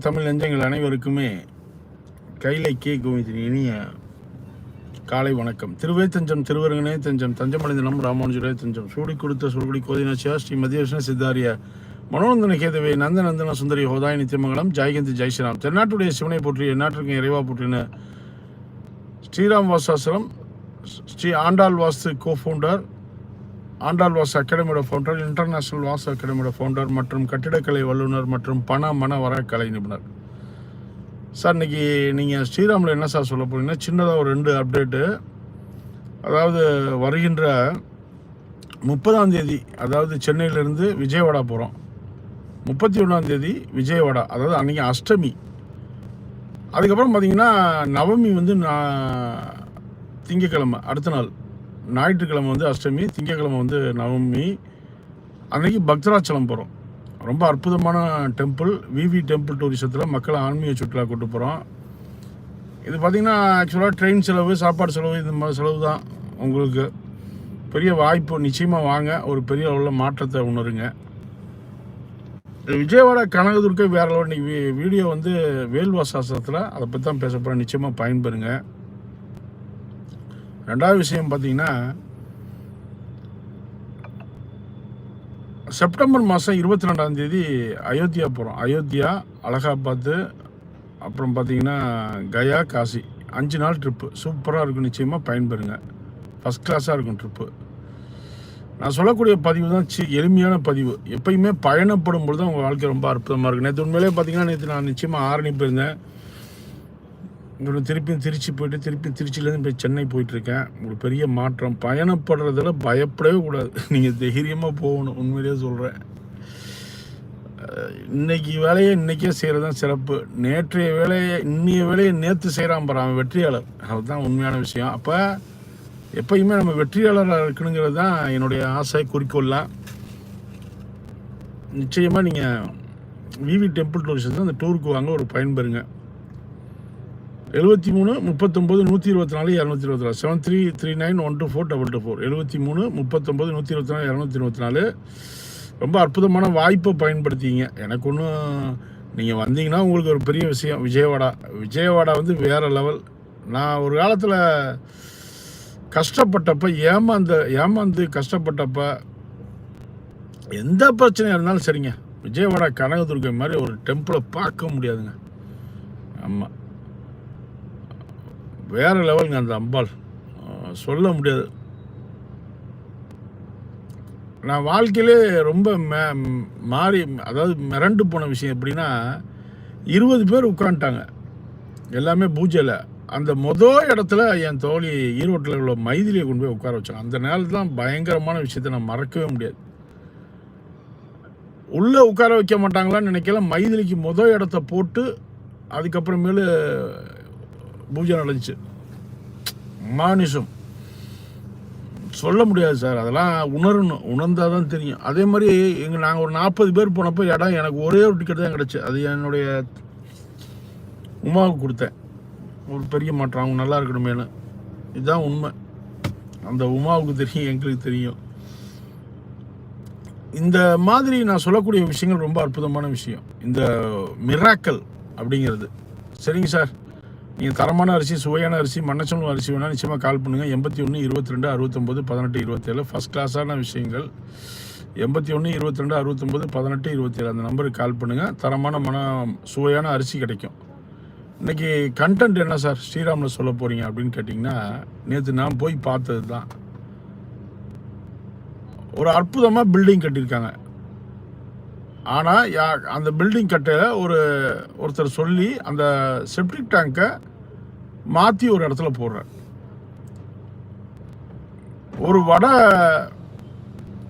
தமிழ் நெஞ்சங்கள் அனைவருக்குமே கைலை கே கோவிந்தின் இனிய காலை வணக்கம். திருவே தஞ்சம் திருவருங்கனே தஞ்சம் தஞ்சமடைந்தனம் ராமானுஜரே தஞ்சம் சூடி கொடுத்த சுருகுடி கோதினாச்சியா ஸ்ரீ மத்தியவிஷ்ண சித்தாரிய மனோநந்தன கேதவே நந்தநந்தன சுந்தரி ஹோதாய் நித்தியமங்கலம். ஜெயகந்தி ஜெய் ஸ்ரீராம். தென்னாட்டுடைய சிவனை போற்றி எந்நாட்டிற்கும் இறைவா போற்றின ஸ்ரீராம் வாசாசிரம் ஸ்ரீ ஆண்டாள் வாஸ்து கோ ஃபவுண்டர் ஆண்டாள் வாஸ் அகாடமியோட ஃபவுண்டர் இன்டர்நேஷனல் வாஸ் அகாடமியோட ஃபவுண்டர் மற்றும் கட்டிடக்கலை வல்லுநர் மற்றும் பண மன வர கலை நிபுணர். சார் இன்னைக்கு நீங்கள் ஸ்ரீராமில் என்ன சார் சொல்ல போகிறீங்கன்னா சின்னதாக ஒரு ரெண்டு அப்டேட்டு அதாவது வருகின்ற முப்பதாம் தேதி அதாவது சென்னையிலேருந்து விஜயவாடா போகிறோம் முப்பத்தி ஒன்றாம் தேதி விஜயவாடா அதாவது அன்றைக்கி அஷ்டமி. அதுக்கப்புறம் பார்த்திங்கன்னா நவமி வந்து நான் திங்கக்கிழமை அடுத்த நாள். ஞாயிற்றுக்கிழமை வந்து அஷ்டமி திங்கக்கிழமை வந்து நவமி அன்றைக்கி பக்தராச்சலம் போகிறோம் ரொம்ப அற்புதமான டெம்பிள் விவி டெம்பிள் டூரிசத்தில் மக்களை ஆன்மீக சுற்றுலா கூட்டு போகிறோம் இது பார்த்திங்கன்னா ஆக்சுவலாக ட்ரெயின் செலவு சாப்பாடு செலவு இந்த மாதிரி செலவு தான் உங்களுக்கு. பெரிய வாய்ப்பு நிச்சயமாக வாங்க. ஒரு பெரிய அளவில் மாற்றத்தை உணருங்க. விஜயவாடா கனகதுர்க்கை வேற அளவு இன்றைக்கி வீடியோ வந்து வேல்வாசாசனத்தில் அதை பற்றி தான் பேச போகிறேன் நிச்சயமாக பயன்பெறுங்க. ரெண்டாவது விஷயம் பார்த்தீங்கன்னா செப்டம்பர் மாதம் இருபத்தி ரெண்டாம் தேதி அயோத்தியா போகிறோம் அயோத்தியா அலகாபாத்து அப்புறம் பார்த்தீங்கன்னா கயா காசி. அஞ்சு நாள் ட்ரிப்பு சூப்பராக இருக்கும். நிச்சயமாக பயன்பெறுங்க. ஃபஸ்ட் கிளாஸாக இருக்கும் ட்ரிப்பு நான் சொல்லக்கூடிய பதிவு தான் சி எளிமையான பதிவு. எப்பயுமே பயணப்படும் பொழுது தான் உங்கள் வாழ்க்கை ரொம்ப அற்புதமாக இருக்கும். நேற்று உண்மையிலே பார்த்தீங்கன்னா நேற்று நான் நிச்சயமாக ஆரணி போயிருந்தேன் இங்கே திருப்பியும் திருச்சி போயிட்டு திருப்பி திருச்சியிலேருந்து போய் சென்னை போயிட்டுருக்கேன். ஒரு பெரிய மாற்றம். பயணப்படுறதுல பயப்படவே கூடாது. நீங்கள் தைரியமாக போகணும் உண்மையிலேயே சொல்கிறேன் இன்னைக்கு வேலையை இன்றைக்கே செய்கிறது தான் சிறப்பு. நேற்றைய வேலையை இன்னைய வேலையை நேற்று செய்கிறான் பாரு அவன் வெற்றியாளர். அதுதான் உண்மையான விஷயம். அப்போ எப்பயுமே நம்ம வெற்றியாளராக இருக்கணுங்கிறது தான் என்னுடைய ஆசை குறிக்கோள்லாம் நிச்சயமாக நீங்கள் விவி டெம்பிள் டூரிஸ்ட் அந்த டூருக்கு வாங்க ஒரு பயன்பெறுங்க எழுபத்தி மூணு முப்பத்தொம்போது நூற்றி இருபத்தி நாலு இரநூத்தி இருபத்தி நாலு. Seven three three nine one two four double two four எழுபத்தி மூணு முப்பத்தொம்போது நூற்றி இருபத்தி நாலு இரநூத்தி இருபத்தி நாலு. ரொம்ப அற்புதமான வாய்ப்பை பயன்படுத்திங்க எனக்கு ஒன்றும் நீங்கள் வந்தீங்கன்னா உங்களுக்கு ஒரு பெரிய விஷயம் விஜயவாடா. விஜயவாடா வந்து வேறு லெவல் நான் ஒரு காலத்தில் கஷ்டப்பட்டப்ப ஏமாந்த ஏமாந்து கஷ்டப்பட்டப்ப எந்த பிரச்சனையாக இருந்தாலும் சரிங்க. விஜயவாடா கனகதுர்கை மாதிரி ஒரு டெம்பிளை பார்க்க முடியாதுங்க. ஆமாம் வேற லெவலுங்க அந்த அம்பாள். சொல்ல முடியாது. நான் வாழ்க்கையிலே ரொம்ப மே மாறி அதாவது மிரண்டு போன விஷயம் எப்படின்னா இருபது பேர் உட்காந்துட்டாங்க எல்லாமே பூஜையில். அந்த மொதல் இடத்துல என் தோழி ஈரோட்டில் உள்ள மைதிலியை கொண்டு போய் உட்கார வச்சாங்க. அந்த நேரத்தில் தான் பயங்கரமான விஷயத்தை நான் மறக்கவே முடியாது. உள்ளே உட்கார வைக்க மாட்டாங்களான்னு நினைக்கல. மைதிலிக்கு மொதல் இடத்த போட்டு அதுக்கப்புறமேலு பூஜை நடந்துச்சு. மானிசம். சொல்ல முடியாது சார். அதெல்லாம் உணரணும். உணர்ந்தால் தான் தெரியும். அதே மாதிரி எங்கள் நாங்கள் ஒரு நாற்பது பேர் போனப்போ இடம் எனக்கு ஒரே ஒரு டிக்கெட் தான் கிடச்சி. அது என்னுடைய உமாவுக்கு கொடுத்தேன். ஒரு பெரிய மாற்றம். அவங்க நல்லா இருக்கணுமேனு. இதுதான் உண்மை. அந்த உமாவுக்கு தெரியும் எங்களுக்கு தெரியும். இந்த மாதிரி நான் சொல்லக்கூடிய விஷயங்கள் ரொம்ப அற்புதமான விஷயம். இந்த மிராக்கல் அப்படிங்கிறது. சரிங்க சார்? நீங்கள் தரமான அரிசி சுவையான அரிசி மண்ணச்சம்பளம் அரிசி வேணால் நிச்சயமாக கால் பண்ணுங்கள் எண்பத்தி ஒன்று இருபத்தி ரெண்டு அறுபத்தொம்போது பதினெட்டு இருபத்தேழு. ஃபஸ்ட் கிளாஸான விஷயங்கள். எண்பத்தி ஒன்று இருபத்தி ரெண்டு அறுபத்தொம்போது பதினெட்டு இருபத்தேழு. அந்த நம்பருக்கு கால் பண்ணுங்கள் தரமான மன சுவையான அரிசி கிடைக்கும். இன்னைக்கு கண்டென்ட் என்ன சார் ஸ்ரீராமில் சொல்ல போகிறீங்க அப்படின்னு கேட்டிங்கன்னா நேற்று நான் போய் பார்த்தது தான் ஒரு அற்புதமாக பில்டிங் கட்டியிருக்காங்க. ஆனால் யா அந்த பில்டிங் கட்ட ஒரு ஒருத்தர் சொல்லி அந்த செப்டிக் டேங்கை மாற்றி ஒரு இடத்துல போடுறார். ஒரு வட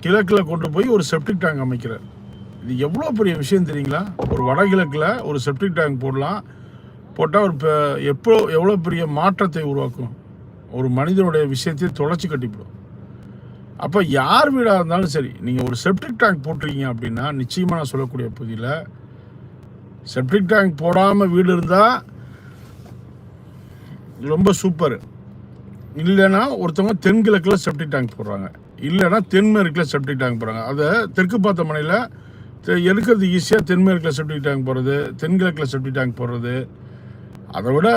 கிழக்கில் கொண்டு போய் ஒரு செப்டிக் டேங்க் அமைக்கிறார். இது எவ்வளோ பெரிய விஷயம் தெரியுங்களா? ஒரு வடகிழக்கில் ஒரு செப்டிக் டேங்க் போடலாம். போட்டால் ஒரு எப்போ எவ்வளோ பெரிய மாற்றத்தை உருவாக்கும்? ஒரு மனிதனுடைய விஷயத்தை தொலைச்சி கட்டிவிடும். அப்போ யார் வீடாக இருந்தாலும் சரி நீங்கள் ஒரு செப்டிக் டேங்க் போட்டிருக்கீங்க அப்படின்னா நிச்சயமாக நான் சொல்லக்கூடிய பகுதியில் செப்டிக் டேங்க் போடாமல் வீடு இருந்தால் ரொம்ப சூப்பர் இல்லைன்னா ஒருத்தவங்க தென்கிழக்கில் செப்டிக் டேங்க் போடுறாங்க. இல்லைன்னா தென்மேற்கில் செப்டிக் டேங்க் போடுறாங்க. அதை தெற்கு பார்த்த மனையில் தெ- எடுக்கிறது ஈஸியாக தென்மேற்கில் செப்டிக் டேங்க் போடுறது தென்கிழக்கில் செப்டிக் டேங்க் போடுறது அதை விட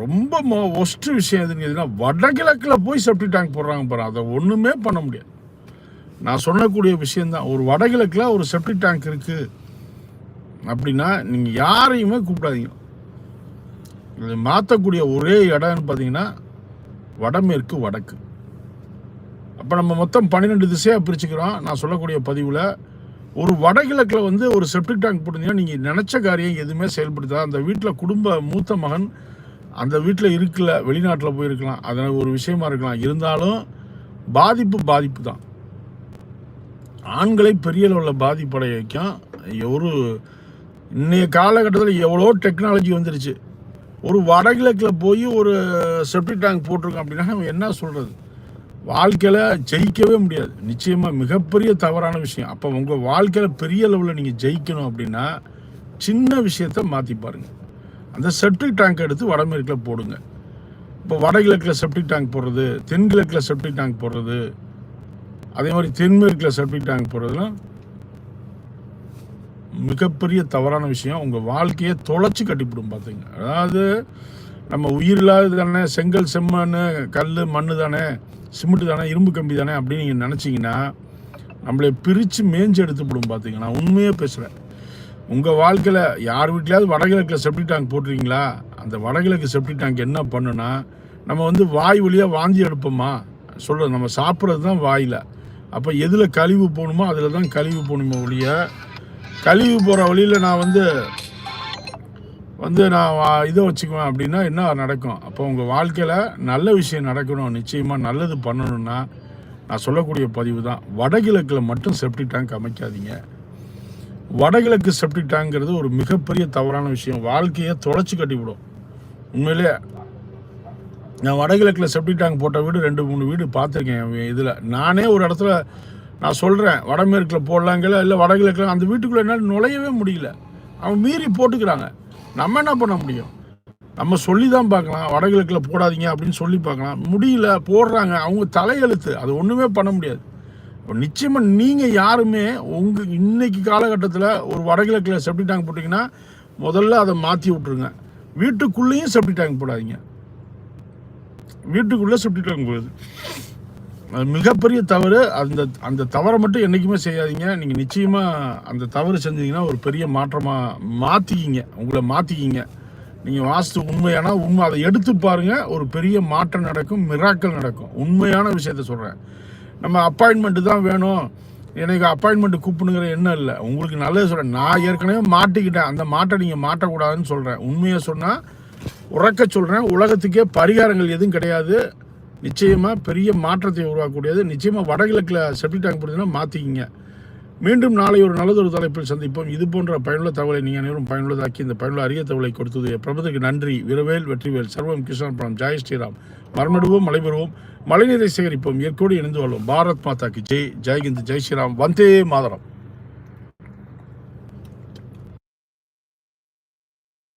ரொம்ப ஒஸ்ட்டு விஷயம் எதுன்னு கேட்டீங்கன்னா வடகிழக்கில் போய் செப்டிக் டேங்க் போடுறாங்க பாரு. அதை ஒன்றுமே பண்ண முடியாது. நான் சொல்லக்கூடிய விஷயந்தான் ஒரு வடகிழக்கில் ஒரு செப்டிக் டேங்க் இருக்குது அப்படின்னா நீங்கள் யாரையுமே கூப்பிடாதீங்க. இது மாற்றக்கூடிய ஒரே இடம்னு பார்த்தீங்கன்னா வடமேற்கு வடக்கு. அப்போ நம்ம மொத்தம் பன்னிரெண்டு திசையாக பிரிச்சுக்கிறோம். நான் சொல்லக்கூடிய பதிவில் ஒரு வடகிழக்கில் வந்து ஒரு செப்டிக் டேங்க் போட்டிருந்தீங்கன்னா நீங்கள் நினச்ச காரியம் எதுவுமே செயல்படுத்தா அந்த வீட்டில் குடும்ப மூத்த மகன் அந்த வீட்டில் இருக்கல வெளிநாட்டில் போயிருக்கலாம். அதனால் ஒரு விஷயமா இருக்கலாம். இருந்தாலும் பாதிப்பு பாதிப்பு தான். ஆண்களை பெரிய அளவில் பாதிப்படைய வைக்கும். ஒரு இன்றைய காலகட்டத்தில் எவ்வளோ டெக்னாலஜி வந்துருச்சு. ஒரு வடகிழக்கில் போய் ஒரு செப்டிக் டேங்க் போட்டிருக்கோம் அப்படின்னா நம்ம என்ன சொல்கிறது வாழ்க்கையில் ஜெயிக்கவே முடியாது. நிச்சயமாக மிகப்பெரிய தவறான விஷயம். அப்போ உங்கள் வாழ்க்கையில் பெரிய லெவலில் நீங்கள் ஜெயிக்கணும் அப்படின்னா சின்ன விஷயத்த மாற்றி பாருங்கள் அந்த செப்டிக் டேங்க் எடுத்து வடமேற்கில் போடுங்க. இப்போ வடகிழக்கில் செப்டிக் டேங்க் போடுறது தென்கிழக்கில் செப்டிக் டேங்க் போடுறது அதே மாதிரி தென்மேற்கில் செப்டிக் டேங்க் போடுறதுலாம் மிகப்பெரிய தவறான விஷயம். உங்கள் வாழ்க்கையை தொலைச்சி கட்டிப்பிடும் பார்த்துங்க அதாவது நம்ம உயிர் இல்லாதது தானே செங்கல் செம்மண் கல் மண் தானே சிமெண்ட் தானே இரும்பு கம்பி தானே அப்படின்னு நீங்கள் நினச்சிங்கன்னா நம்மளை பிரித்து மேஞ்சு எடுத்துவிடும் பார்த்தீங்கன்னா நான் உண்மையாக பேசுகிறேன் உங்கள் வாழ்க்கையில் யார் வீட்லையாவது வடகிழக்கில் செப்டிக் டேங்க் போட்டிருக்கீங்களா? அந்த வடகிழக்கு செப்டிக் டேங்க் என்ன பண்ணுனா நம்ம வந்து வாய் வழியாக வாந்தி எடுப்போமா? சொல்கிறது நம்ம சாப்பிட்றது தான் வாயில். அப்போ எதில் கழிவு போகணுமோ அதில் தான் கழிவு போகணுமோ ஒழிய கழிவு போகிற வழியில் நான் வந்து வந்து நான் வா- இதை வச்சுக்குவேன் அப்படின்னா என்ன நடக்கும்? அப்போ உங்கள் வாழ்க்கையில் நல்ல விஷயம் நடக்கணும் நிச்சயமாக நல்லது பண்ணணும்னா நான் சொல்லக்கூடிய பதிவு தான். வடகிழக்கில் மட்டும் செப்டிக் டேங்க் அமைக்காதீங்க. வடகிழக்கு செப்டிக் டேங்க்ங்கிறது ஒரு மிகப்பெரிய தவறான விஷயம். வாழ்க்கையை தொலைச்சி கட்டிவிடும். உண்மையிலே நான் வடகிழக்கில் செப்டிக் டேங்க் போட்ட வீடு ரெண்டு மூணு வீடு பார்த்துருக்கேன் இதில். நானே ஒரு இடத்துல நான் சொல்கிறேன் வடமேற்கில் போடலாங்கல இல்லை வடகிழக்கில் அந்த வீட்டுக்குள்ளே என்னால் நுழையவே முடியல. அவன் மீறி போட்டுக்கிறாங்க. நம்ம என்ன பண்ண முடியும்? நம்ம சொல்லி தான் பார்க்கலாம். வடகிழக்கில் போடாதீங்க அப்படின்னு சொல்லி பார்க்கலாம். முடியல போடுறாங்க. அவங்க தலையெழுத்து. அது ஒன்றுமே பண்ண முடியாது. இப்போ நிச்சயமாக நீங்கள் யாருமே உங்கள் இன்னைக்கு காலகட்டத்தில் ஒரு வடகிழக்கில் செப்டிக் டேங்க் போட்டிங்கன்னா முதல்ல அதை மாற்றி விட்ருங்க வீட்டுக்குள்ளேயும் செப்டிக் டேங்க் போடாதீங்க. வீட்டுக்குள்ளே செப்டி டேங்க் போகுது மிகப்பெரிய தவறு. அந்த அந்த தவறை மட்டும் என்றைக்குமே செய்யாதீங்க. நீங்கள் நிச்சயமாக அந்த தவறு செஞ்சீங்கன்னா ஒரு பெரிய மாற்றமாக மாற்றிக்கிங்க உங்களை மாற்றிக்கிங்க நீங்கள் வாஸ்து உண்மையானா உண்மை அதை எடுத்து பாருங்கள் ஒரு பெரிய மாற்றம் நடக்கும் மிராக்கள் நடக்கும். உண்மையான விஷயத்த சொல்கிறேன் நம்ம அப்பாயின்மெண்ட்டு தான் வேணும். எனக்கு அப்பாயின்மெண்ட் கூப்பிடுங்கிற எண்ணம் இல்லை. உங்களுக்கு நல்லது சொல்கிறேன் நான் ஏற்கனவே மாட்டிக்கிட்டேன். அந்த மாட்டை நீங்கள் மாட்டக்கூடாதுன்னு சொல்கிறேன் உண்மையை சொன்னால் உறக்க சொல்கிறேன் உலகத்துக்கே பரிகாரங்கள் எதுவும் கிடையாது. நிச்சயமாக பெரிய மாற்றத்தை உருவாக்கக்கூடியது. நிச்சயமாக வடகிழக்கில் செப்டிக் டேங்க் போடுறதுன்னா மாற்றிக்கிங்க மீண்டும் நாளை ஒரு நல்லதொரு தலைப்பில் சந்திப்போம். இது போன்ற பயனுள்ள தகவலை நீங்கள் அனைவரும் பயனுள்ளதாக்கி இந்த பயனுள்ள அரிய தகவலை கொடுத்தது. பிரபத்துக்கு நன்றி. விரவேல் வெற்றிவேல். சர்வம் கிருஷ்ணன் படம் ஜெய் ஸ்ரீராம். மரமடுவோம் மலைபெறுவோம். மழைநீரை சேகரிப்போம். இயற்கையோடு இணைந்து வாழ்வோம். பாரத் மாதா கி ஜெய். ஜெய்ஹிந்த். ஜெய் ஸ்ரீராம். வந்தே மாதரம்.